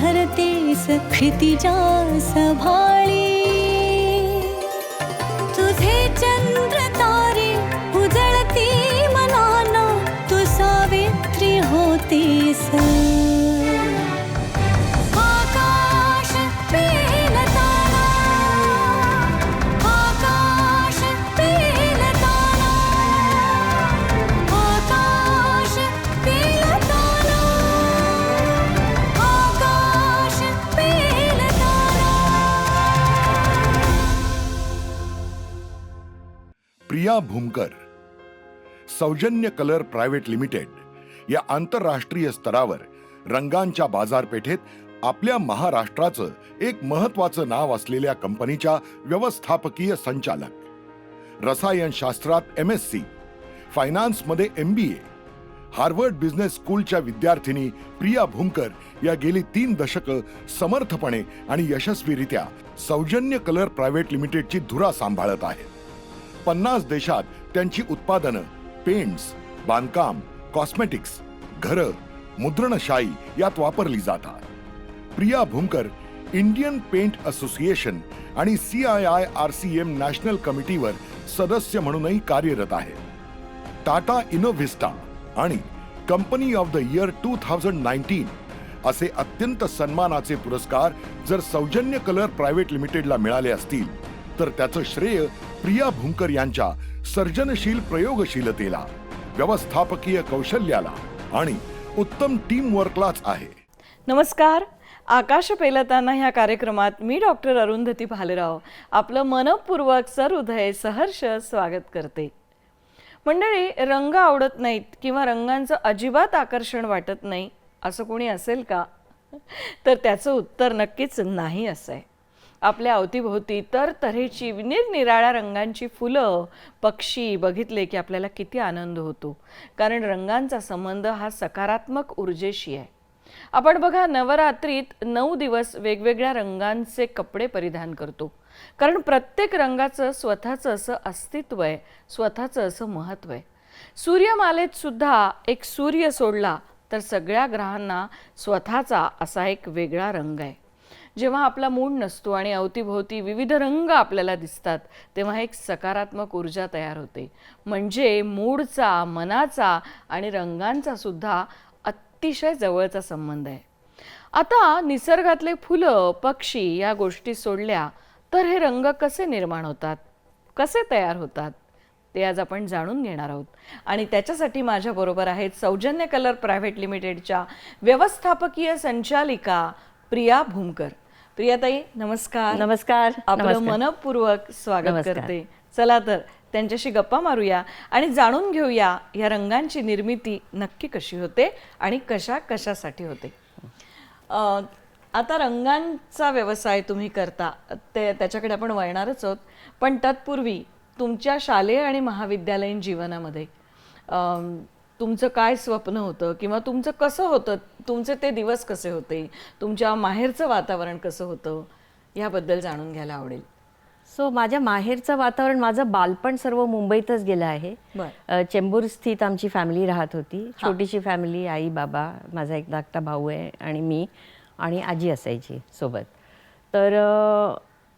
धरतेस क्षितिजा सभाळी. तुझे चंद्र तारे उजळती मनाना तू सावित्री होतेस. प्रिया भूमकर. सौजन्य कलर प्रायव्हेट लिमिटेड या आंतरराष्ट्रीय स्तरावर रंगांच्या बाजारपेठेत आपल्या महाराष्ट्राचं एक महत्वाचं नाव असलेल्या कंपनीच्या व्यवस्थापकीय संचालक. रसायनशास्त्रात एम एस सी फायनान्समध्ये M B A Harvard business स्कूलच्या विद्यार्थिनी प्रिया भूमकर या गेली तीन दशकं समर्थपणे आणि यशस्वीरित्या सौजन्य कलर प्रायव्हेट लिमिटेडची धुरा सांभाळत आहेत. पन्नास देशात त्यांची उत्पादनं पेंट्स बांधकाम कॉस्मेटिक्स घरं मुद्रणशाई यात वापरली जातात. Priya Bhumkar Indian paint association आणि C I I R C M national कमिटीवर सदस्य म्हणूनही कार्यरत आहे. टाटा इनोव्हिस्टा आणि company of the year two thousand nineteen असे अत्यंत सन्मानाचे पुरस्कार जर सौजन्य कलर प्रायव्हेट लिमिटेडला मिळाले असतील तर त्याचं श्रेय प्रिया भुंकर यांच्या सर्जनशील प्रयोगशीलतेला व्यवस्थापकीय कौशल्याला आणि उत्तम टीम वर्कलाच आहे. नमस्कार. आकाश पेलताना ह्या कार्यक्रमात मी डॉक्टर अरुंधती भालेराव आपलं मनपूर्वक सहृदय सहर्ष स्वागत करते. मंडळी रंग आवडत नाहीत किंवा रंगांचं अजिबात आकर्षण वाटत नाही असं कोणी असेल का? तर त्याचं उत्तर नक्कीच नाही असं आहे. आपल्या अवतीभोवती. तर तऱ्हेची निरनिराळ्या रंगांची फुलं पक्षी बघितले की आपल्याला किती आनंद होतो. कारण रंगांचा संबंध हा सकारात्मक ऊर्जेशी आहे. आपण बघा नवरात्रीत नऊ दिवस वेगवेगळ्या रंगांचे कपडे परिधान करतो. कारण प्रत्येक रंगाचं स्वतःचं असं अस्तित्व आहे स्वतःचं असं महत्त्व आहे. सूर्यमालेत सुद्धा एक सूर्य सोडला तर सगळ्या ग्रहांना स्वतःचा असा एक वेगळा रंग आहे. जेव्हा आपला मूड नसतो आणि अवतीभोवती विविध रंग आपल्याला दिसतात तेव्हा एक सकारात्मक ऊर्जा तयार होते. म्हणजे मूडचा मनाचा आणि रंगांचा सुद्धा अतिशय जवळचा संबंध आहे. आता निसर्गातले फुलं पक्षी या गोष्टी सोडल्या तर हे रंग कसे निर्माण होतात? कसे तयार होतात? ते आज आपण जाणून घेणार आहोत. आणि त्याच्यासाठी माझ्याबरोबर आहेत सौजन्य कलर प्रायव्हेट लिमिटेडच्या व्यवस्थापकीय संचालिका प्रिया भूमकर. प्रियाताई नमस्कार. नमस्कार. आपलं. मनपूर्वक स्वागत. करते. चला तर त्यांच्याशी गप्पा मारूया आणि जाणून घेऊया या रंगांची निर्मिती नक्की कशी होते आणि कशा कशासाठी होते. आता रंगांचा व्यवसाय तुम्ही करता ते त्याच्याकडे आपण वळणारच आहोत. पण तत्पूर्वी तुमच्या शालेय आणि महाविद्यालयीन जीवनामध्ये अं, तुमचं काय स्वप्न होतं किंवा तुमचं कसं होतं? तुमचे ते दिवस कसे होते? तुमच्या माहेरचं वातावरण कसं होतं? याबद्दल जाणून घ्यायला आवडेल. सो माझ्या माहेरचं वातावरण माझं बालपण सर्व मुंबईतच गेलं आहे. चेंबूर स्थित आमची फॅमिली राहत होती. छोटीशी फॅमिली आई बाबा माझा एक धाकटा भाऊ आहे आणि मी आणि आजी असायची सोबत. तर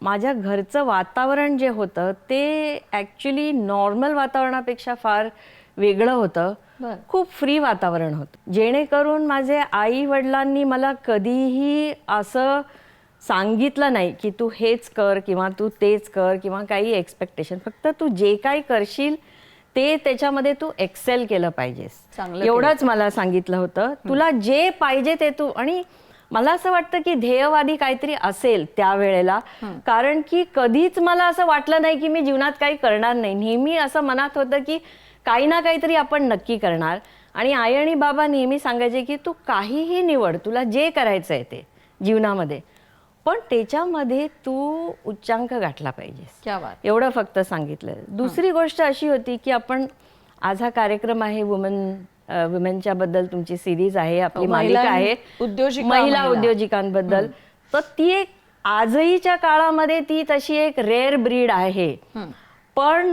माझ्या घरचं वातावरण जे होतं ते ॲक्च्युली नॉर्मल वातावरणापेक्षा फार वेगळं होतं. खूप फ्री वातावरण होतं. जेणेकरून माझे आई वडिलांनी मला कधीही असं सांगितलं नाही की तू हेच कर किंवा तू तेच कर किंवा काही एक्सपेक्टेशन फक्त तू जे काही करशील ते त्याच्यामध्ये तू एक्सेल केलं पाहिजेस. एवढंच मला सांगितलं होतं. तुला जे पाहिजे ते तू आणि मला असं वाटतं की ध्येयवादी काहीतरी असेल त्यावेळेला. कारण की कधीच मला असं वाटलं नाही की मी जीवनात काही करणार नाही. नेहमी असं मनात होतं की काही ना काहीतरी आपण नक्की करणार. आणि आई आणि बाबा नेहमी सांगायचे की तू काहीही निवड तुला जे करायचं आहे ते जीवनामध्ये. पण त्याच्यामध्ये तू उच्चांक गाठला पाहिजेस. क्या बात. एवढं फक्त सांगितलं. दुसरी गोष्ट अशी होती की आपण आज हा कार्यक्रम आहे वुमन वुमेनच्या बद्दल तुमची सिरीज आहे आपली मालिका महिला- आहे. उद्योजिका महिला. उद्योजिकांबद्दल. तर ती एक आजहीच्या काळामध्ये ती तशी एक रेअर ब्रीड आहे. पण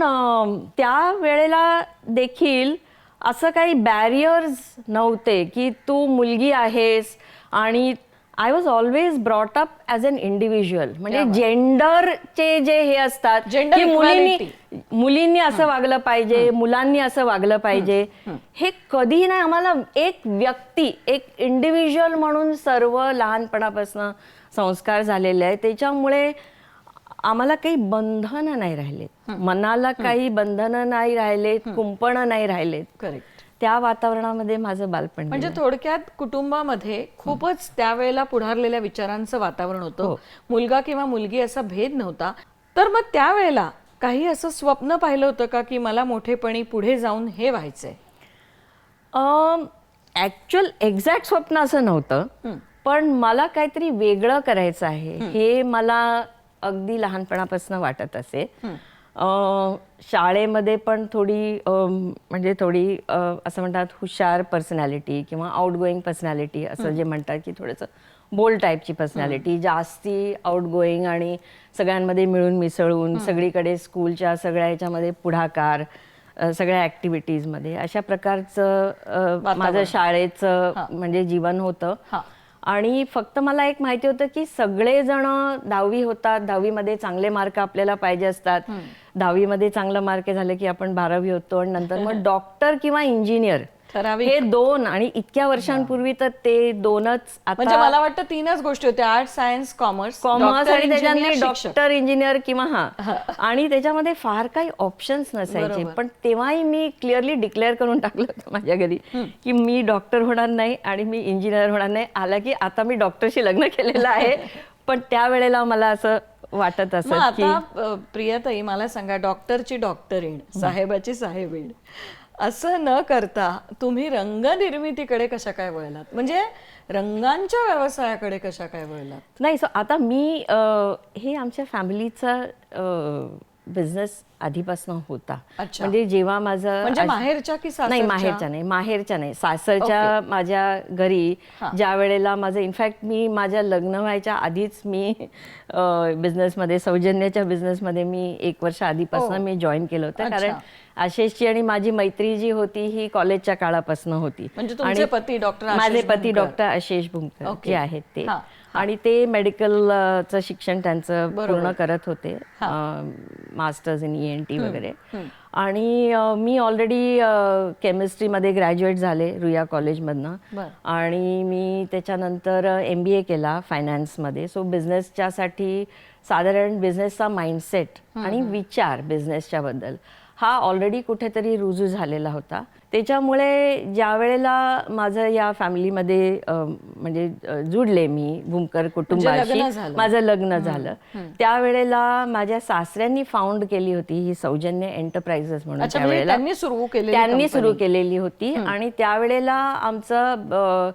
त्या वेळेला देखील असं काही बॅरियर्स नव्हते की तू मुलगी आहेस आणि I was always brought up as an individual म्हणजे जेंडरचे जे हे असतात की मुलींनी. मुलींनी असं वागलं पाहिजे मुलांनी असं वागलं पाहिजे. हे. कधीही नाही आम्हाला एक व्यक्ती एक इंडिव्हिज्युअल म्हणून सर्व लहानपणापासून संस्कार झालेले आहेत. त्याच्यामुळे आम्हाला काही बंधनं नाही राहिलेत. मनाला काही बंधनं नाही राहिलेत कुंपणं नाही राहिलेत. करेक्ट त्या वातावरणामध्ये माझं बालपण म्हणजे. थोडक्यात कुटुंबामध्ये खूपच त्यावेळेला पुढारलेल्या विचारांचं वातावरण होतं. हो. मुलगा किंवा मुलगी असा भेद नव्हता. तर मग त्यावेळेला काही असं स्वप्न पाहिलं होतं का की मला मोठेपणी पुढे जाऊन हे व्हायचंय? ऍक्च्युअल एक्झॅक्ट स्वप्न असं नव्हतं. पण मला काहीतरी वेगळं करायचं आहे. हे मला अगदी लहानपणापासून वाटत असे शाळेमध्ये पण थोडी म्हणजे थोडी असं म्हणतात हुशार पर्सनॅलिटी किंवा आउट गोईंग पर्सनॅलिटी असं जे म्हणतात की थोडंसं बोल्ड टाईपची पर्सनॅलिटी जास्ती आउट गोईंग आणि सगळ्यांमध्ये मिळून मिसळून सगळीकडे स्कूलच्या सगळ्या याच्यामध्ये पुढाकार सगळ्या ॲक्टिव्हिटीजमध्ये अशा प्रकारचं माझं शाळेचं म्हणजे जीवन होतं. आणि फक्त मला एक माहिती होतं की सगळेजण दहावी होतात दहावीमध्ये चांगले मार्क आपल्याला पाहिजे असतात. दहावीमध्ये चांगलं मार्क झालं की आपण बारावी होतो आणि नंतर मग डॉक्टर किंवा इंजिनियर ठराविक. हे दोन आणि इतक्या वर्षांपूर्वी तर ते दोनच म्हणजे आता मला वाटतं तीनच गोष्टी होत्या. आर्ट सायन्स कॉमर्स कॉमर्स आणि त्याच्यामध्ये डॉक्टर इंजिनियर किंवा हा. आणि त्याच्यामध्ये फार काही ऑप्शन्स नसायचे. पण तेव्हाही मी क्लिअरली डिक्लेअर करून टाकलं होतं माझ्या घरी की मी डॉक्टर होणार नाही आणि मी इंजिनियर होणार नाही. आला की आता मी डॉक्टरशी लग्न केलेलं आहे. पण त्यावेळेला मला असं वाटत मग असत की आता अ, प्रियताई मला सांगा डॉक्टरची डॉक्टरीण साहेबाची साहेबीण असं न करता तुम्ही रंगनिर्मितीकडे कशा काय वळलात? म्हणजे रंगांच्या व्यवसायाकडे कशा काय वळलात? नाही सो आता मी अ, हे आमच्या फॅमिलीचा बिझनेस आधीपासून होता अच्छा. म्हणजे जेव्हा माझं म्हणजे माहेरच्या की नाही सासरच्या? माहेरच्या नाही माहेरच्या नाही सासरच्या माझ्या घरी ज्या वेळेला माझं इनफॅक्ट मी माझ्या लग्न व्हायच्या आधीच मी बिझनेसमध्ये सौजन्याच्या बिझनेसमध्ये मी एक वर्ष आधीपासून मी जॉईन केलं होतं अच्छा. कारण आशेषची आणि माझी मैत्री जी होती ही कॉलेजच्या काळापासून होती म्हणजे तुमचे पती डॉक्टर आशिष माझे पती. Doctor Ashish Bhumkar okay. जे आहेत ते हा, आणि ते मेडिकलचं शिक्षण त्यांचं पूर्ण करत होते masters in E N T वगैरे. आणि मी ऑलरेडी केमिस्ट्रीमध्ये ग्रॅज्युएट झाले रुया कॉलेजमधनं. आणि मी त्याच्यानंतर एम बी ए केला फायनान्समध्ये सो बिझनेसच्यासाठी साधारण बिझनेसचा माइंडसेट आणि विचार बिझनेसच्या बद्दल. हा ऑलरेडी कुठेतरी रुजू झालेला होता. त्याच्यामुळे ज्या वेळेला माझं या फॅमिलीमध्ये म्हणजे जुडले मी भूमकर लग्न कुटुंबाशी. माझं लग्न झालं. त्यावेळेला माझ्या सासऱ्यांनी फाउंड केली होती ही सौजन्य एंटरप्राइजेस म्हणून म्हणजे त्यावेळेला. त्यांनी सुरू केलेली त्यांनी company. सुरू केलेली होती आणि त्यावेळेला आमचं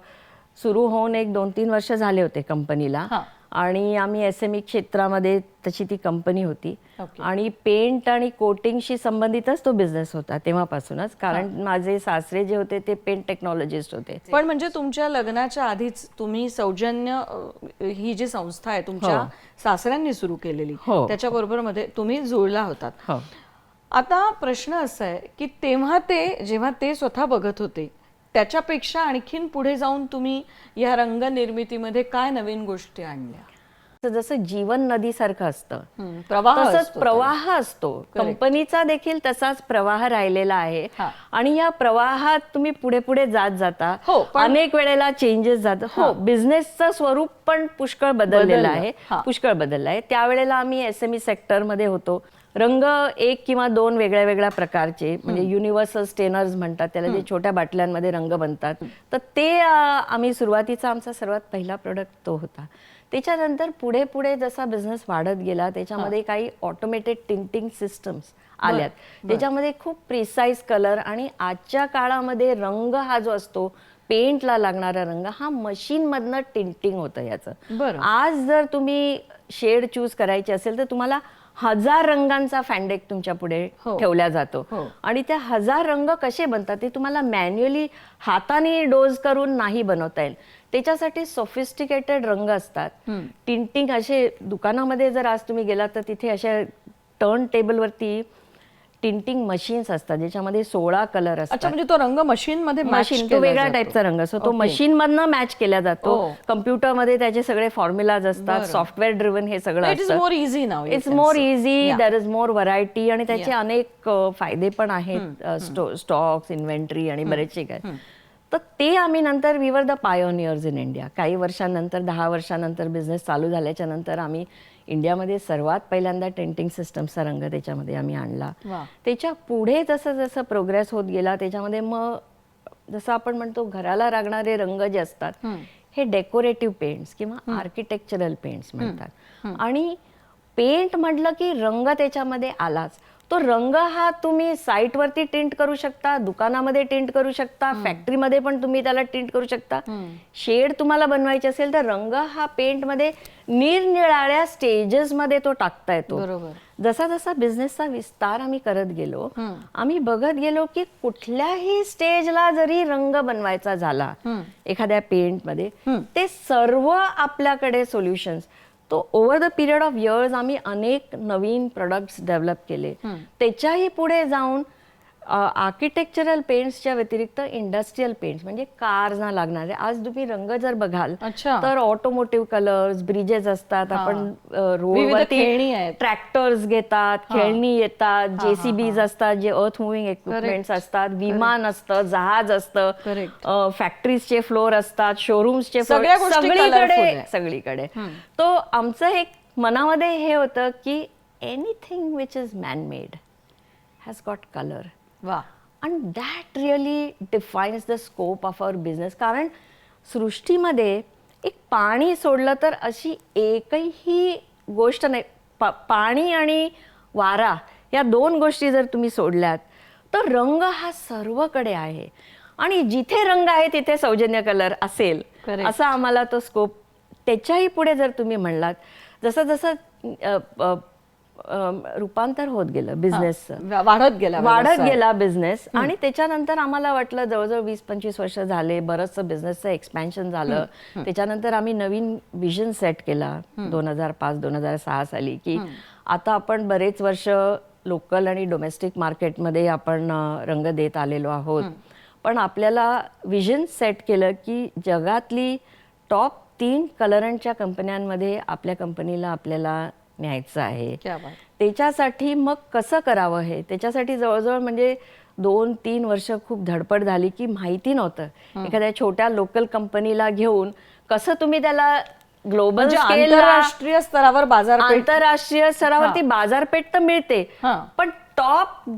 सुरू होऊन एक दोन तीन वर्ष झाले होते कंपनीला. आणि आम्ही एस एम ई क्षेत्रामध्ये तशी ती कंपनी होती. आणि पेंट आणि कोटिंगशी संबंधितच तो बिझनेस होता तेव्हापासूनच. कारण माझे सासरे जे होते ते पेंट टेक्नॉलॉजिस्ट होते. पण म्हणजे तुमच्या लग्नाच्या आधीच तुम्ही सौजन्य ही जी संस्था आहे तुमच्या सासऱ्यांनी सुरू केलेली. हो. त्याच्या बरोबर मध्ये तुम्ही जुळला होतात. हो. आता प्रश्न असा आहे की तेव्हा ते जेव्हा ते स्वतः बघत होते त्याच्यापेक्षा आणखीन पुढे जाऊन तुम्ही या रंगनिर्मितीमध्ये काय नवीन गोष्टी आणल्या? जसं जीवन नदीसारखं असतं प्रवाह प्रवाह असतो. कंपनीचा देखील तसाच प्रवाह राहिलेला आहे. आणि या प्रवाहात तुम्ही पुढे पुढे जात जाता. हो, अनेक वेळेला चेंजेस जात. हो. बिझनेसचं स्वरूप पण पुष्कळ बदललेलं बदललं. आहे. पुष्कळ बदललं आहे. त्यावेळेला आम्ही एस एम ई सेक्टरमध्ये होतो. रंग एक किंवा दोन वेगळ्या वेगळ्या प्रकारचे म्हणजे युनिव्हर्सल स्टेनर्स म्हणतात त्याला जे छोट्या बाटल्यांमध्ये रंग बनतात. तर ते आम्ही सुरुवातीचा आमचा सर्वात पहिला प्रोडक्ट तो होता. त्याच्यानंतर पुढे पुढे जसा बिझनेस वाढत गेला त्याच्यामध्ये काही ऑटोमेटेड टिंटिंग सिस्टम्स आल्यात. त्याच्यामध्ये खूप प्रिसाईज कलर आणि आजच्या काळामध्ये रंग हा जो असतो पेंटला लागणारा रंग हा मशीनमधनं टिंटिंग होतं याचं. आज जर तुम्ही शेड चूज करायची असेल तर तुम्हाला हजार रंगांचा फॅन्डेक तुमच्यापुढे हो. ठेवला जातो हो. आणि त्या हजार रंग कसे बनतात ते तुम्हाला मॅन्युअली हाताने डोज करून नाही बनवता येईल त्याच्यासाठी सोफिस्टिकेटेड रंग असतात टिंटिंग असे दुकानामध्ये जर आज तुम्ही गेलात तर तिथे अशा टर्न टेबलवरती टिंटिंग मशीन्स असतात ज्याच्यामध्ये सोळा कलर अच्छा असतात म्हणजे तो रंग मशीन मध्ये match मशीन तो केला वेगळ्या जातो. टाईपचा रंग असतो तो Okay. मशीन मधनं मॅच केला जातो Oh. कम्प्युटरमध्ये त्याचे सगळे फॉर्म्युलाज असतात बरं. सॉफ्टवेअर ड्रिव्हन हे सगळं It is more easy now, you it's can more say. Easy Yeah. There is more variety आणि त्याचे. अनेक अ, फायदे पण आहेत स्टॉक्स इन्व्हेंटरी आणि बरेचसे काय तर ते आम्ही नंतर we were the pioneers in India काही वर्षांनंतर दहा वर्षानंतर बिझनेस चालू झाल्याच्यानंतर आम्ही इंडियामध्ये सर्वात पहिल्यांदा टेंटिंग सिस्टमचा रंग त्याच्यामध्ये आम्ही आणला. त्याच्या पुढे जसं जसं प्रोग्रेस होत गेला त्याच्यामध्ये मग जसं आपण म्हणतो घराला लागणारे रंग जे असतात हे. डेकोरेटिव्ह पेंट्स किंवा आर्किटेक्चरल पेंट्स म्हणतात. आणि पेंट म्हटलं की रंग त्याच्यामध्ये आलाच. तो रंग हा तुम्ही साईटवरती टिंट करू शकता दुकानामध्ये टिंट करू शकता फॅक्टरीमध्ये पण तुम्ही त्याला टिंट करू शकता. शेड तुम्हाला बनवायचे असेल तर रंग हा पेंटमध्ये निरनिराळ्या स्टेजेसमध्ये तो टाकता येतो. बरोबर. जसा जसा बिझनेसचा विस्तार आम्ही करत गेलो आम्ही बघत गेलो की कुठल्याही स्टेजला जरी रंग बनवायचा झाला एखाद्या पेंटमध्ये ते सर्व आपल्याकडे सोल्युशन्स तो over the period of years आम्ही अनेक नवीन प्रोडक्ट्स डेव्हलप केले. त्याच्याही पुढे जाऊन आर्किटेक्चरल पेंट्सच्या व्यतिरिक्त इंडस्ट्रीयल पेंट्स म्हणजे कार्सना लागणारे. आज तुम्ही रंग जर बघाल. तर ऑटोमोटिव्ह कलर्स ब्रिजेस असतात. आपण रोडवरती. ट्रॅक्टर्स घेतात खेळणी येतात जेसीबीज असतात जे अर्थ मुव्हिंग इक्विपमेंट्स असतात विमान असतं जहाज असतं. फॅक्टरीजचे फ्लोर असतात शोरूम्सचे colourful आहे. सगळीकडे. तो आमचं एक मनामध्ये हे होतं की anything which is manmade has got colour वा and that really defines the scope of our business कारण सृष्टीमध्ये एक पाणी सोडलं तर अशी एकही गोष्ट नाही. पा पाणी आणि वारा या दोन गोष्टी जर तुम्ही सोडल्यात तर रंग हा सर्वकडे आहे. आणि जिथे रंग आहे तिथे सौजन्य कलर असेल. असा आम्हाला तो स्कोप त्याच्याही पुढे जर तुम्ही म्हणलात जसं जसं रूपांतर होत गेलं बिझनेसचं वा- वाढत गेला वाढत व्यवसाय. गेला बिझनेस आणि त्याच्यानंतर आम्हाला वाटलं जवळजवळ वीस पंचवीस वर्ष झाले बरंचसं बिझनेसचं एक्सपॅन्शन झालं. त्याच्यानंतर आम्ही नवीन विजन सेट केला दोन हजार पाच दोन हजार सहा साली की आता आपण बरेच वर्ष लोकल आणि डोमेस्टिक मार्केटमध्ये आपण रंग देत आलेलो आहोत. पण आपल्याला विजन सेट केलं की जगातली टॉप तीन कलरंटच्या कंपन्यांमध्ये आपल्या कंपनीला आपल्याला न्यायचं आहे. क्या बात. त्याच्यासाठी मग कसं करावं हे? त्याच्यासाठी जवळजवळ म्हणजे दोन तीन वर्ष खूप धडपड झाली की माहिती नव्हतं. एखाद्या छोट्या लोकल कंपनीला घेऊन कसं तुम्ही त्याला ग्लोबल म्हणजे आंतरराष्ट्रीय स्तरावर बाजारपेठ आंतरराष्ट्रीय स्तरावरती बाजारपेठ तर मिळते. पण टॉप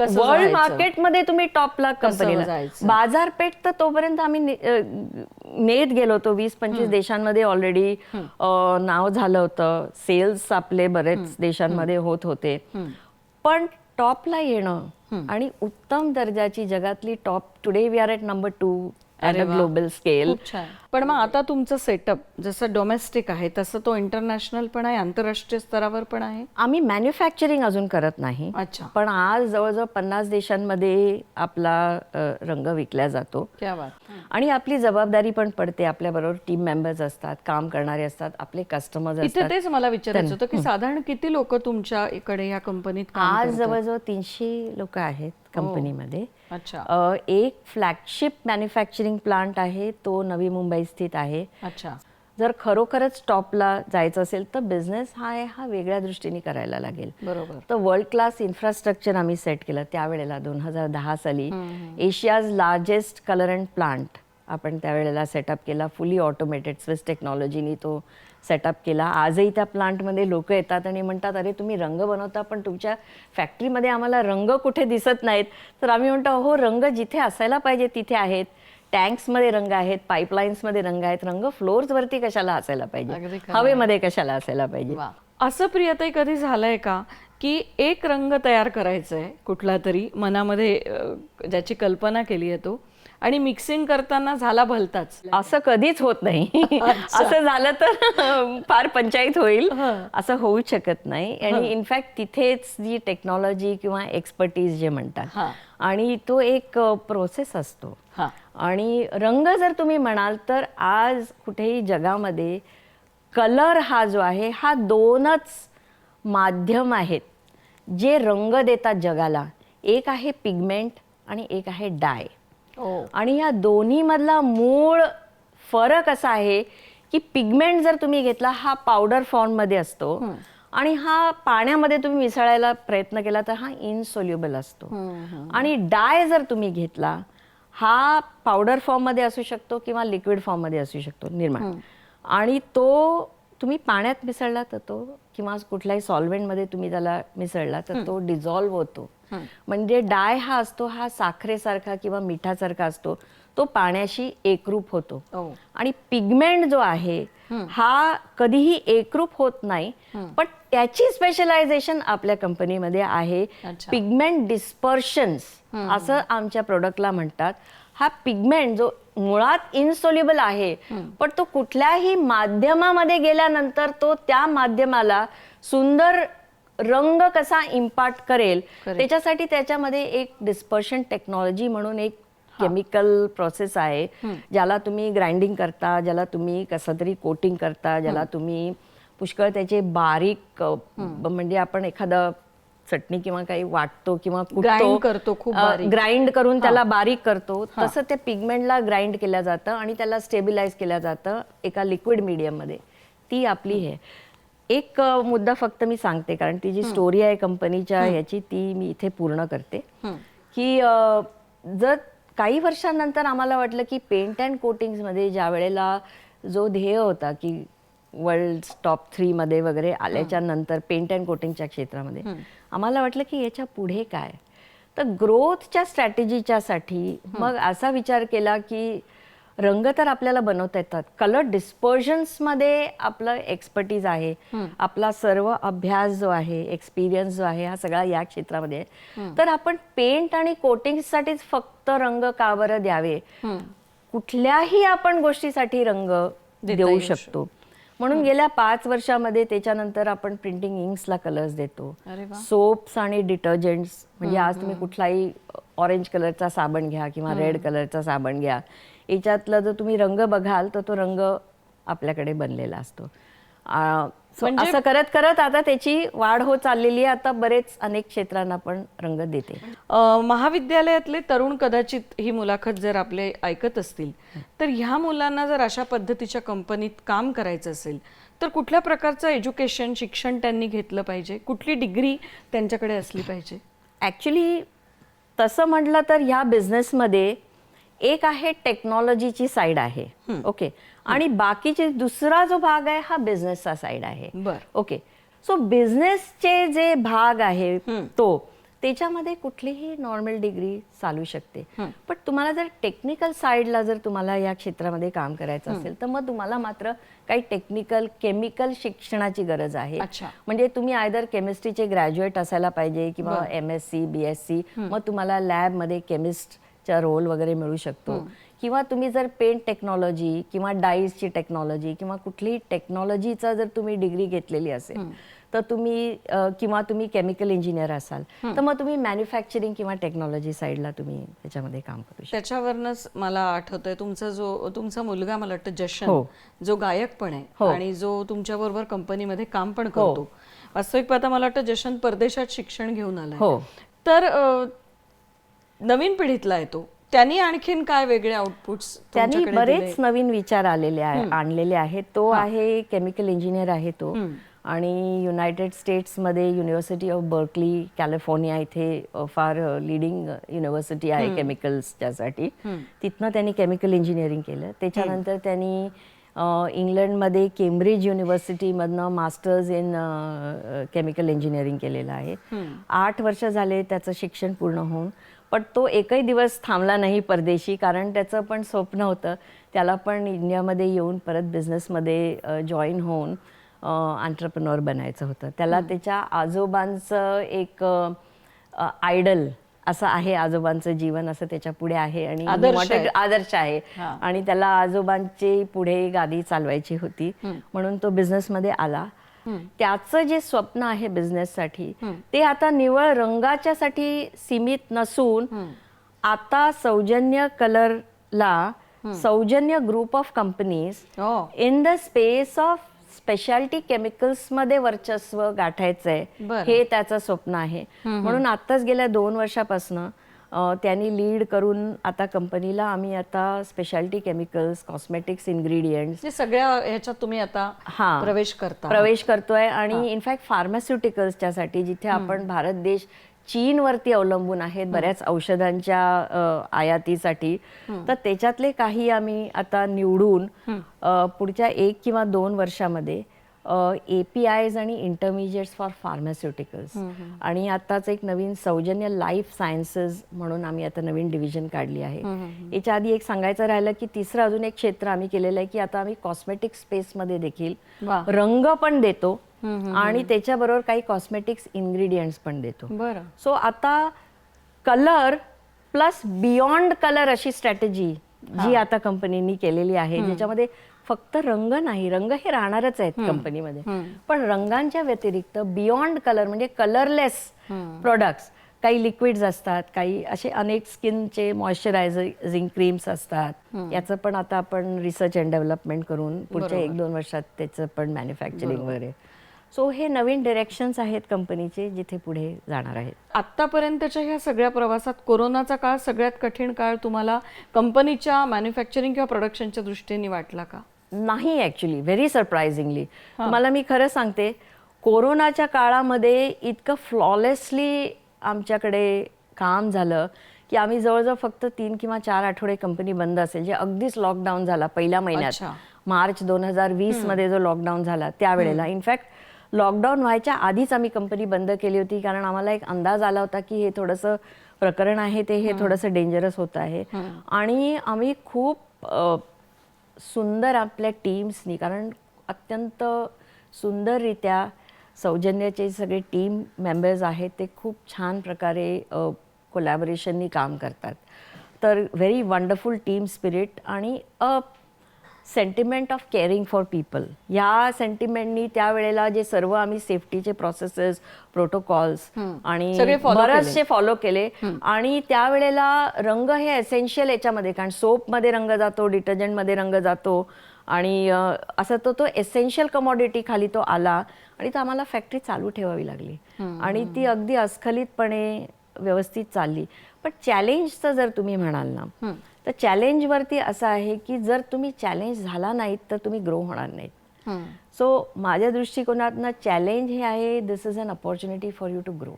वर्ल्ड? मार्केटमध्ये तुम्ही टॉपला कंपनीला? बाजारपेठ तर तोपर्यंत आम्ही नेत गेलो होतो. वीस पंचवीस देशांमध्ये ऑलरेडी नाव झालं होतं. सेल्स आपले बरेच देशांमध्ये होत होते. पण टॉपला येणं आणि उत्तम दर्जाची जगातली top today we are eight number two at अरे अ. ग्लोबल स्केल पण मग आता तुमचं सेटअप जसं डोमेस्टिक आहे तसं तो इंटरनॅशनल पण आहे आंतरराष्ट्रीय स्तरावर पण आहे? आम्ही मॅन्युफॅक्चरिंग अजून करत नाही. अच्छा. पण आज जवळजवळ पन्नास देशांमध्ये आपला अ, रंग विकला जातो. क्या बात. आणि आपली जबाबदारी पण पडते. आपल्याबरोबर टीम मेंबर्स असतात काम करणारे असतात आपले कस्टमर्स इथे असतात. तेच मला विचारायचं होतं की साधारण किती लोक तुमच्या इकडे या कंपनीत काम आज? जवळजवळ तीनशे लोक आहेत कंपनीमध्ये अच्छा. एक फ्लॅगशिप मॅन्युफॅक्चरिंग प्लांट आहे तो नवी मुंबई स्थित आहे. अच्छा. जर खरोखरच टॉपला जायचं असेल तर बिझनेस हा आहे हा वेगळ्या दृष्टीने करायला लागेल. बरोबर. तर वर्ल्ड क्लास इन्फ्रास्ट्रक्चर आम्ही सेट केलं त्यावेळेला दोन हजार दहा साली. Asia's largest colour and plant आपण त्यावेळेला सेटअप केला फुली ऑटोमेटेड स्विस टेक्नॉलॉजीनी तो सेटअप केला. आजही त्या प्लांटमध्ये लोक येतात आणि म्हणतात अरे तुम्ही रंग बनवता पण तुमच्या फॅक्टरीमध्ये आम्हाला रंग कुठे दिसत नाहीत. तर आम्ही म्हणतो हो रंग जिथे असायला पाहिजे तिथे आहेत. टँक्समध्ये रंग आहेत पाईपलाईन्समध्ये रंग आहेत. रंग फ्लोअर्सवरती कशाला असायला पाहिजे. हवेमध्ये कशाला असायला पाहिजे? असं प्रियताई कधी झालंय का की एक रंग तयार करायचा आहे कुठला तरी मनामध्ये ज्याची कल्पना केली आहे तो? आणि मिक्सिंग करताना झाला भलताच. असं कधीच होत नाही. असं झालं तर फार पंचायत होईल. असं होऊ शकत नाही. आणि इनफॅक्ट तिथेच जी टेक्नॉलॉजी किंवा एक्सपर्टीज जे. म्हणतात आणि तो एक प्रोसेस असतो. आणि रंग जर तुम्ही म्हणाल तर आज कुठेही जगामध्ये कलर हा जो आहे हा दोनच माध्यम आहेत जे रंग देतात जगाला. एक आहे पिगमेंट आणि एक आहे डाय आणि या दोन्हीमधला मूळ फरक असा आहे की पिगमेंट जर तुम्ही घेतला हा पावडर फॉर्ममध्ये असतो. आणि हा पाण्यामध्ये तुम्ही मिसळायला प्रयत्न केला तर हा इनसोल्युबल असतो. आणि डाय जर तुम्ही घेतला हा पावडर फॉर्ममध्ये असू शकतो किंवा लिक्विड फॉर्ममध्ये असू शकतो निर्माण. आणि तो तुम्ही पाण्यात मिसळला तर तो किंवा कुठल्याही सॉल्व्हेंटमध्ये तुम्ही त्याला मिसळला तर तो डिझॉल्व्ह होतो. म्हणजे डाय हा असतो हा साखरेसारखा किंवा मिठासारखा असतो तो पाण्याशी एकरूप होतो. हो. आणि पिगमेंट जो आहे हा. कधीही एकरूप होत नाही पण त्याची स्पेशलायझेशन आपल्या कंपनीमध्ये आहे. पिगमेंट डिस्पर्शन्स असं आमच्या प्रोडक्टला म्हणतात. हा पिगमेंट जो मुळात इनसोल्युबल आहे पण तो कुठल्याही माध्यमामध्ये गेल्यानंतर तो त्या माध्यमाला सुंदर रंग कसा इम्पार्ट करेल त्याच्यासाठी त्याच्यामध्ये एक डिस्पर्शन टेक्नॉलॉजी म्हणून एक केमिकल प्रोसेस आहे ज्याला तुम्ही ग्राइंडिंग करता ज्याला तुम्ही कसं तरी कोटिंग करता ज्याला तुम्ही पुष्कळ त्याचे बारीक म्हणजे आपण एखादं चटणी किंवा काही वाटतो किंवा Grind करतो खूप. ग्राइंड करून त्याला बारीक करतो तसं त्या पिगमेंटला ग्राइंड केलं जातं आणि त्याला स्टेबिलाइज केलं जातं एका लिक्विडमध्ये. ती आपली हे. एक मुद्दा फक्त मी सांगते कारण ती जी स्टोरी आहे कंपनीच्या याची ती मी इथे पूर्ण करते. की जर काही वर्षांनंतर आम्हाला वाटलं की पेंट अँड कोटिंग्समध्ये ज्या वेळेला जो ध्येय होता की वर्ल्ड टॉप थ्रीमध्ये वगैरे आल्याच्यानंतर पेंट अँड कोटिंगच्या क्षेत्रामध्ये आम्हाला वाटलं की याच्यापुढे काय? तर ग्रोथच्या स्ट्रॅटेजीच्यासाठी मग असा विचार केला की रंग तर आपल्याला बनवता येतात. कलर डिस्पर्जन्समध्ये आपलं एक्सपर्टीज आहे. आपला सर्व अभ्यास जो आहे एक्सपिरियन्स जो आहे हा सगळा या क्षेत्रामध्ये आहे. तर आपण पेंट आणि कोटिंगसाठीच फक्त रंग का बरं द्यावे? कुठल्याही आपण गोष्टीसाठी रंग देऊ शकतो. म्हणून गेल्या पाच वर्षामध्ये त्याच्यानंतर आपण प्रिंटिंग इंक्सला कलर्स देतो. सोप्स आणि डिटर्जंट्स म्हणजे आज तुम्ही कुठलाही ऑरेंज कलरचा साबण घ्या किंवा रेड कलरचा साबण घ्या. याच्यातला जर तुम्ही रंग बघाल तर तो रंग आपल्याकडे बनलेला असतो. म्हणजे- असं करत करत आता त्याची वाढ होत चाललेली आहे. आता बरेच अनेक क्षेत्रांना पण रंग देते. महाविद्यालयातले तरुण कदाचित ही मुलाखत जर आपले ऐकत असतील तर ह्या मुलांना जर अशा पद्धतीच्या कंपनीत काम करायचं असेल तर कुठल्या प्रकारचं एज्युकेशन शिक्षण त्यांनी घेतलं पाहिजे? कुठली डिग्री त्यांच्याकडे असली पाहिजे? ॲक्च्युली तसं म्हटलं तर ह्या बिझनेसमध्ये एक आहे टेक्नॉलॉजीची साईड आहे. ओके आणि बाकीचे दुसरा जो भाग आहे हा बिझनेसचा साईड आहे. बर. ओके सो बिझनेसचे जे भाग आहे तो त्याच्यामध्ये कुठलीही नॉर्मल डिग्री चालू शकते. पण तुम्हाला जर टेक्निकल साईडला जर तुम्हाला या क्षेत्रामध्ये काम करायचं असेल तर मग तुम्हाला मात्र काही टेक्निकल केमिकल शिक्षणाची गरज आहे. म्हणजे तुम्ही आयदर केमिस्ट्रीचे ग्रॅज्युएट असायला पाहिजे किंवा M S C B S C मग तुम्हाला लॅबमध्ये केमिस्टचा रोल वगैरे मिळू शकतो. किंवा तुम्ही जर पेंट टेक्नॉलॉजी किंवा डाईजची टेक्नॉलॉजी किंवा कुठलीही टेक्नॉलॉजीचा जर तुम्ही डिग्री घेतलेली असेल तर तुम्ही किंवा तुम्ही केमिकल इंजिनियर असाल तर मग तुम्ही मॅन्युफॅक्चरिंग किंवा टेक्नॉलॉजी साईडला तुम्ही त्याच्यामध्ये काम करू शकता. त्याच्यावरनच मला आठवतंय तुमचा जो तुमचा मुलगा मला वाटतं जशन हो. जो गायक पण आहे हो. आणि जो तुमच्या बरोबर कंपनीमध्ये काम पण करतो. वास्तविक पाहता मला वाटतं जशन परदेशात शिक्षण घेऊन आलाय. हो. तर नवीन पिढीतला आहे तो. त्यांनी आणखीन काय वेगळे आउटपुट्स त्यांनी बरेच नवीन विचार आलेले आणलेले आहेत. तो आहे केमिकल इंजिनियर आहे तो. आणि युनायटेड स्टेट्समध्ये युनिव्हर्सिटी ऑफ बर्कली कॅलिफोर्निया इथे फार लिडिंग युनिव्हर्सिटी आहे केमिकल्सच्यासाठी तिथनं त्यांनी केमिकल इंजिनिअरिंग केलं. त्याच्यानंतर त्यांनी इंग्लंडमध्ये केम्ब्रिज युनिव्हर्सिटीमधनं मास्टर्स इन केमिकल इंजिनिअरिंग केलेलं आहे. आठ वर्ष झाले त्याचं शिक्षण पूर्ण होऊन. पण तो एकही दिवस थांबला नाही परदेशी कारण त्याचं पण स्वप्न होतं त्याला पण इंडियामध्ये येऊन परत बिझनेसमध्ये जॉईन होऊन आंट्रप्रनॉर बनायचं होतं. त्याला त्याच्या आजोबांचं एक आयडल असं आहे आजोबांचं जीवन असं त्याच्या पुढे आहे आणि आदर्श आहे. आणि त्याला आजोबांची पुढे गादी चालवायची होती. म्हणून तो बिझनेसमध्ये आला. त्याचं जे स्वप्न आहे बिझनेससाठी ते आता निवळ रंगाच्यासाठी सीमित नसून आता Saujanya कलरला Saujanya group of companies. In the space of speciality केमिकल्समध्ये वर्चस्व गाठायचंय. हे त्याचं स्वप्न आहे. म्हणून आत्ताच गेल्या दोन वर्षापासनं त्यांनी लीड करून आता कंपनीला आम्ही आता स्पेशालिटी केमिकल्स कॉस्मेटिक्स इन्ग्रेडियंट्स सगळ्या ह्याच्यात तुम्ही आता हा. प्रवेश करता. प्रवेश करतोय आणि इनफॅक्ट फार्मास्युटिकल्सच्या साठी जिथे आपण भारत देश चीनवरती अवलंबून आहेत बऱ्याच औषधांच्या आयातीसाठी तर त्याच्यातले काही आम्ही आता निवडून पुढच्या एक किंवा दोन वर्षामध्ये ए पी आयज आणि इंटरमिजिएट्स फॉर फार्मास्युटिकल्स आणि आताच एक नवीन सौजन्य लाईफ सायन्सेस म्हणून आम्ही आता नवीन डिव्हिजन काढली आहे. याच्या आधी एक सांगायचं राहिलं की तिसरं अजून एक क्षेत्र आम्ही केलेलं आहे की आता आम्ही कॉस्मेटिक स्पेसमध्ये देखील. रंग पण देतो आणि त्याच्याबरोबर काही कॉस्मेटिक्स इन्ग्रेडियंट्स पण देतो. बरं. सो आता कलर प्लस बियॉन्ड कलर अशी स्ट्रॅटेजी जी आता कंपनीनी केलेली आहे ज्याच्यामध्ये फक्त रंग नाही रंग हे राहणारच आहेत कंपनीमध्ये. पण रंगांच्या व्यतिरिक्त बियॉन्ड कलर म्हणजे कलरलेस प्रोडक्ट्स काही लिक्विड्स असतात काही असे अनेक स्किनचे मॉइश्चरायझिंग क्रीम्स असतात. याचं पण आता आपण रिसर्च अँड डेव्हलपमेंट करून पुढच्या एक दोन वर्षात त्याचं पण मॅन्युफॅक्चरिंग वगैरे. सो हे नवीन डिरेक्शन्स आहेत कंपनीचे जिथे पुढे जाणार आहेत. आतापर्यंतच्या ह्या सगळ्या प्रवासात कोरोनाचा काळ सगळ्यात कठीण काळ तुम्हाला कंपनीच्या मॅन्युफॅक्चरिंग किंवा प्रोडक्शनच्या दृष्टीने वाटला का? नाही ॲक्च्युली व्हेरी सरप्रायझिंगली तुम्हाला मी खरं सांगते कोरोनाच्या काळामध्ये इतकं फ्लॉलेसली आमच्याकडे काम झालं की आम्ही जवळजवळ फक्त तीन किंवा चार आठवडे कंपनी बंद असेल जे अगदीच लॉकडाऊन झाला पहिल्या महिन्यात. मार्च दोन हजार वीसमध्ये जो लॉकडाऊन झाला त्यावेळेला. इनफॅक्ट लॉकडाऊन व्हायच्या आधीच आम्ही कंपनी बंद केली होती. कारण आम्हाला एक अंदाज आला होता की हे थोडंसं प्रकरण आहे ते हे थोडंसं डेंजरस होत आहे. आणि आम्ही खूप सुंदर आपल्या टीम्सनी कारण अत्यंत सुंदररित्या सौजन्याचे सगळे टीम मेंबर्स आहेत ते खूप छान प्रकारे कोलॅबोरेशननी काम करतात. तर व्हेरी वंडरफुल टीम स्पिरिट आणि a sentiment of caring for people या सेंटिमेंटनी त्यावेळेला जे सर्व आम्ही सेफ्टीचे प्रोसेसेस प्रोटोकॉल्स आणि बरेचसे फॉलो केले. आणि त्यावेळेला रंग हे एसेन्शियल याच्यामध्ये कारण सोपमध्ये रंग जातो डिटर्जंटमध्ये रंग जातो. आणि असं तो तो एसेन्शियल कमॉडिटी खाली तो आला आणि तो आम्हाला फॅक्टरी चालू ठेवावी लागली. आणि ती अगदी अस्खलितपणे व्यवस्थित चालली. पण चॅलेंजचं जर तुम्ही म्हणाल ना तर चॅलेंजवरती असं आहे की जर तुम्ही चॅलेंज झाला नाहीत तर तुम्ही ग्रो होणार नाहीत. सो माझ्या दृष्टिकोनातनं चॅलेंज हे आहे this is an opportunity for you to grow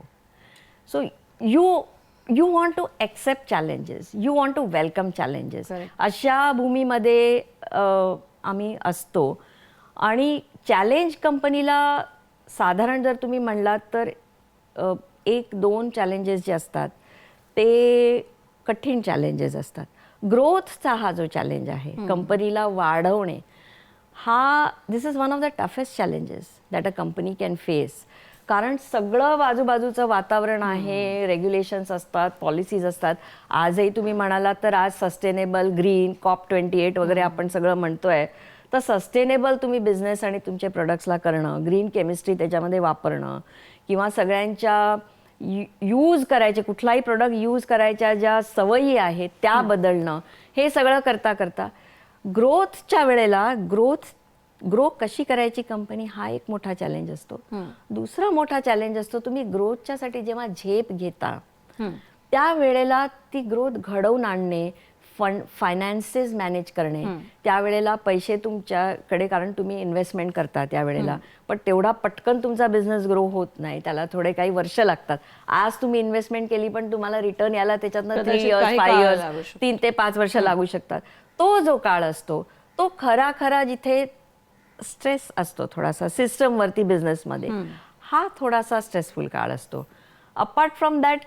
so you you want to accept challenges you want to welcome challenges. अशा भूमीमध्ये आम्ही असतो. आणि चॅलेंज कंपनीला साधारण जर तुम्ही म्हणलात तर एक दोन चॅलेंजेस जे असतात ते कठीण चॅलेंजेस असतात. ग्रोथचा हा जो चॅलेंज आहे कंपनीला वाढवणे हा this is one of the toughest challenges that a company can face कारण सगळं बाजूबाजूचं वातावरण आहे रेग्युलेशन्स असतात पॉलिसीज असतात. आजही तुम्ही म्हणालात तर आज sustainable green COP twenty eight वगैरे आपण सगळं म्हणतोय. तर सस्टेनेबल तुम्ही बिझनेस आणि तुमचे प्रोडक्ट्सला करणं ग्रीन केमिस्ट्री त्याच्यामध्ये वापरणं किंवा सगळ्यांच्या यूज करायचे कुठलाही प्रोडक्ट यूज करायच्या ज्या सवयी आहेत त्या बदलणं हे सगळं करता करता ग्रोथच्या वेळेला ग्रोथ ग्रो कशी करायची कंपनी हा एक मोठा चॅलेंज असतो. दुसरा मोठा चॅलेंज असतो तुम्ही ग्रोथच्यासाठी जेव्हा झेप घेता त्या वेळेला ती ग्रोथ घडवून आणणे फंड फायनान्सेस मॅनेज करणे. त्यावेळेला पैसे तुमच्याकडे कारण तुम्ही इन्व्हेस्टमेंट करता त्यावेळेला. पण तेवढा पटकन तुमचा बिझनेस ग्रो होत नाही. त्याला थोडे काही वर्ष लागतात. आज तुम्ही इन्व्हेस्टमेंट केली पण तुम्हाला रिटर्न यायला त्याच्यातनं थ्री इयर्स फाय इयर्स. तीन ते पाच वर्ष लागू शकतात. तो जो काळ असतो तो खरा खरा जिथे स्ट्रेस असतो थोडासा सिस्टमवरती बिझनेसमध्ये हा थोडासा स्ट्रेसफुल काळ असतो. Apart from that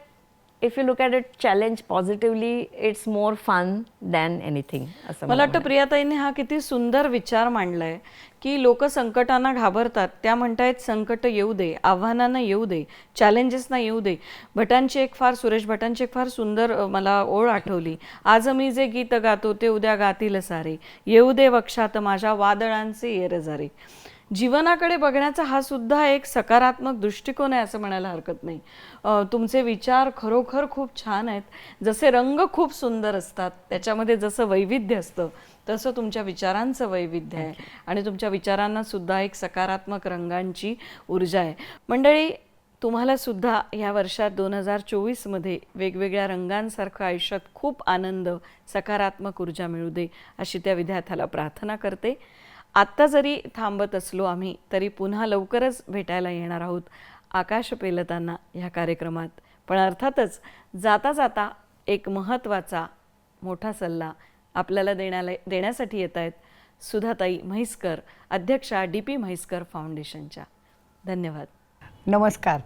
if you look at it challenge positively it's more fun than anything असं मला वाटतं प्रियाताईंनी हा किती सुंदर विचार मांडलाय की लोक संकटांना घाबरतात त्या म्हणतायत संकट येऊ दे आव्हानांना येऊ दे चॅलेंजेसना येऊ दे. भटांची एक फार सुरेश भटांची एक फार सुंदर मला ओळ आठवली. आज मी जे गीत गातो ते उद्या गातील सारे. येऊ दे वक्षात माझ्या वादळांचे येरजारे. जीवनाकडे बघण्याचा हा सुद्धा एक सकारात्मक दृष्टिकोन आहे असं म्हणायला हरकत नाही. तुमचे विचार खरोखर खूप छान आहेत. जसे रंग खूप सुंदर असतात त्याच्यामध्ये जसं वैविध्य असतं तसं तुमच्या विचारांचं वैविध्य आहे. आणि तुमच्या विचारांना सुद्धा एक सकारात्मक रंगांची ऊर्जा आहे. मंडळी तुम्हाला सुद्धा या वर्षात दोन हजार चोवीसमध्ये वेगवेगळ्या रंगांसारखं आयुष्यात खूप आनंद सकारात्मक ऊर्जा मिळू दे अशी त्या विद्यार्थ्याला प्रार्थना करते. आत्ता जरी थांबत असलो आम्ही तरी पुन्हा लवकरच भेटायला येणार आहोत आकाश पेलताना ह्या कार्यक्रमात. पण अर्थातच जाता जाता एक महत्त्वाचा मोठा सल्ला आपल्याला देण्याला देण्यासाठी येत आहेत सुधाताई म्हैसकर अध्यक्षा डी पी म्हैसकर फाउंडेशनच्या. धन्यवाद. नमस्कार.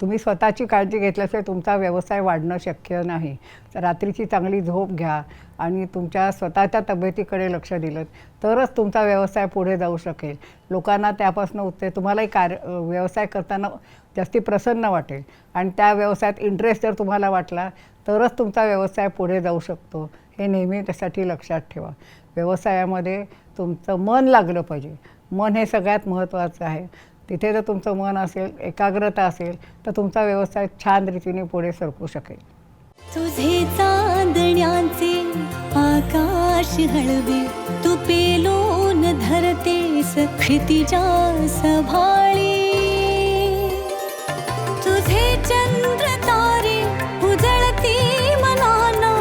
तुम्ही स्वतःची काळजी घेतल्याशिवाय तुमचा व्यवसाय वाढणं शक्य नाही. रात्रीची चांगली झोप घ्या. आणि तुमच्या स्वतःच्या तब्येतीकडे लक्ष दिलं तरच तुमचा व्यवसाय पुढे जाऊ शकेल. लोकांना त्यापासून उत्ते तुम्हालाही कार्य व्यवसाय करताना जास्ती प्रसन्न वाटेल. आणि त्या व्यवसायात इंटरेस्ट जर तुम्हाला वाटला तरच तुमचा व्यवसाय पुढे जाऊ शकतो. हे नेहमी त्यासाठी लक्षात ठेवा. व्यवसायामध्ये तुमचं मन लागलं पाहिजे. मन हे सगळ्यात महत्त्वाचं आहे. तिथे जर तुमचं मन असेल एकाग्रता असेल तर तुमचा व्यवसाय छान रीतीने पुढे सरकू शकेल. तुझे आकाश हळवे तू पेलोन धरते क्षितिजा सभाळी. तुझे चंद्र तारे मनाना